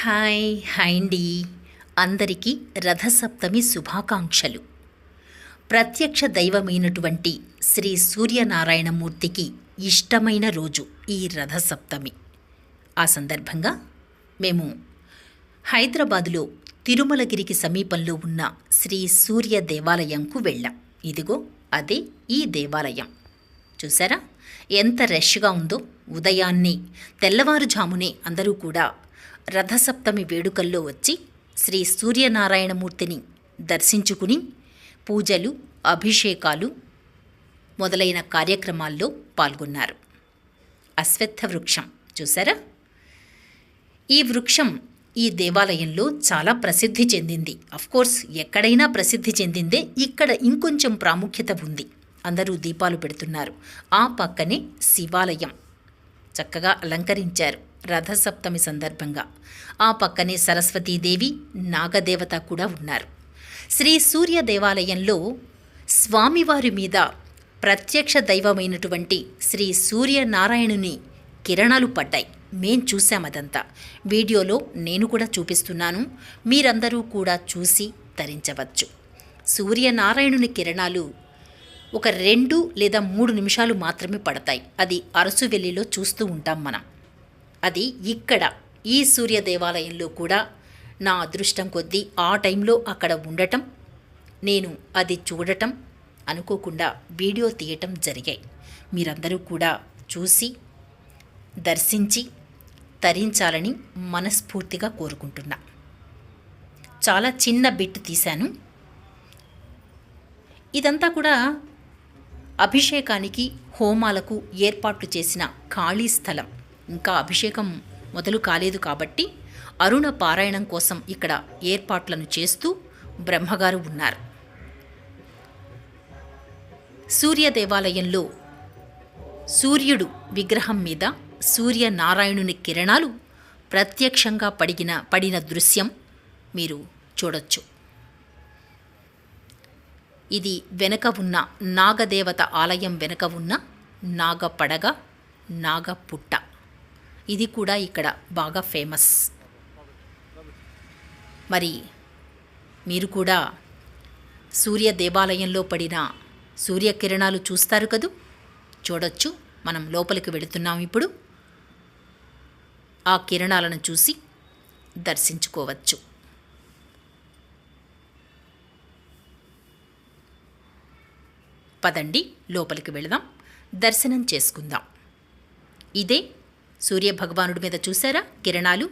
Hi hi అండి. అందరికీ రథసప్తమి శుభాకాంక్షలు. ప్రత్యక్ష దైవమైనటువంటి శ్రీ సూర్యనారాయణమూర్తికి ఇష్టమైన రోజు ఈ రథసప్తమి. ఆ సందర్భంగా మేము హైదరాబాదులో తిరుమలగిరికి సమీపంలో ఉన్న శ్రీ సూర్య దేవాలయంకు వెళ్ళాం. ఇదిగో అదే ఈ దేవాలయం. చూసారా ఎంత రష్గా ఉందో. ఉదయాన్నే తెల్లవారుజామునే అందరూ కూడా రథసప్తమి వేడుకల్లో వచ్చి శ్రీ సూర్యనారాయణమూర్తిని దర్శించుకుని పూజలు అభిషేకాలు మొదలైన కార్యక్రమాల్లో పాల్గొన్నారు. అశ్వత్థ వృక్షం చూసారా ఈ వృక్షం ఈ దేవాలయంలో చాలా ప్రసిద్ధి చెందింది. కోర్స్ ఎక్కడైనా ప్రసిద్ధి చెందిందే ఇక్కడ ఇంకొంచెం ప్రాముఖ్యత ఉంది. అందరూ దీపాలు పెడుతున్నారు. ఆ పక్కనే శివాలయం. చక్కగా అలంకరించారు రథసప్తమి సందర్భంగా. ఆ పక్కనే సరస్వతీదేవి నాగదేవత కూడా ఉన్నారు. శ్రీ సూర్య దేవాలయంలో స్వామివారి మీద ప్రత్యక్ష దైవమైనటువంటి శ్రీ సూర్యనారాయణుని కిరణాలు పడ్డాయి. మేం చూశామదంతా అదంతా. వీడియోలో నేను కూడా చూపిస్తున్నాను. మీరందరూ కూడా చూసి ధరించవచ్చు సూర్యనారాయణుని కిరణాలు ఒక రెండు లేదా మూడు నిమిషాలు మాత్రమే పడతాయి. అది అరసువెల్లిలో చూస్తూ ఉంటాం మనం. అది ఇక్కడ ఈ సూర్య దేవాలయంలో కూడా నా అదృష్టం కొద్దీ ఆ టైంలో అక్కడ ఉండటం నేను అది చూడటం అనుకోకుండా వీడియో తీయటం జరిగాయి. మీరందరూ కూడా చూసి దర్శించి తరించాలని మనస్ఫూర్తిగా కోరుకుంటున్నా. చాలా చిన్న బిట్ తీశాను. ఇదంతా కూడా అభిషేకానికి హోమాలకు ఏర్పాట్లు చేసిన ఖాళీ స్థలం. ఇంకా అభిషేకం మొదలు కాలేదు కాబట్టి అరుణ పారాయణం కోసం ఇక్కడ ఏర్పాట్లను చేస్తూ బ్రహ్మగారు ఉన్నారు. సూర్య దేవాలయంలో సూర్యుడు విగ్రహం మీద సూర్యనారాయణుని కిరణాలు ప్రత్యక్షంగా పడిగిన పడిన దృశ్యం మీరు చూడొచ్చు. ఇది వెనక ఉన్న నాగదేవత ఆలయం వెనక ఉన్న నాగపడగ నాగపుట్ట. ఇది కూడా ఇక్కడ బాగా ఫేమస్. మరి మీరు కూడా సూర్య దేవాలయంలో పడిన సూర్యకిరణాలు చూస్తారు కదూ? చూడొచ్చు. మనం లోపలికి వెళుతున్నాం ఇప్పుడు. ఆ కిరణాలను చూసి దర్శించుకోవచ్చు. పదండి లోపలికి వెళదాం. దర్శనం చేసుకుందాం. ఇదే సూర్యభగవానుడి మీద చూసారా కిరణాలు?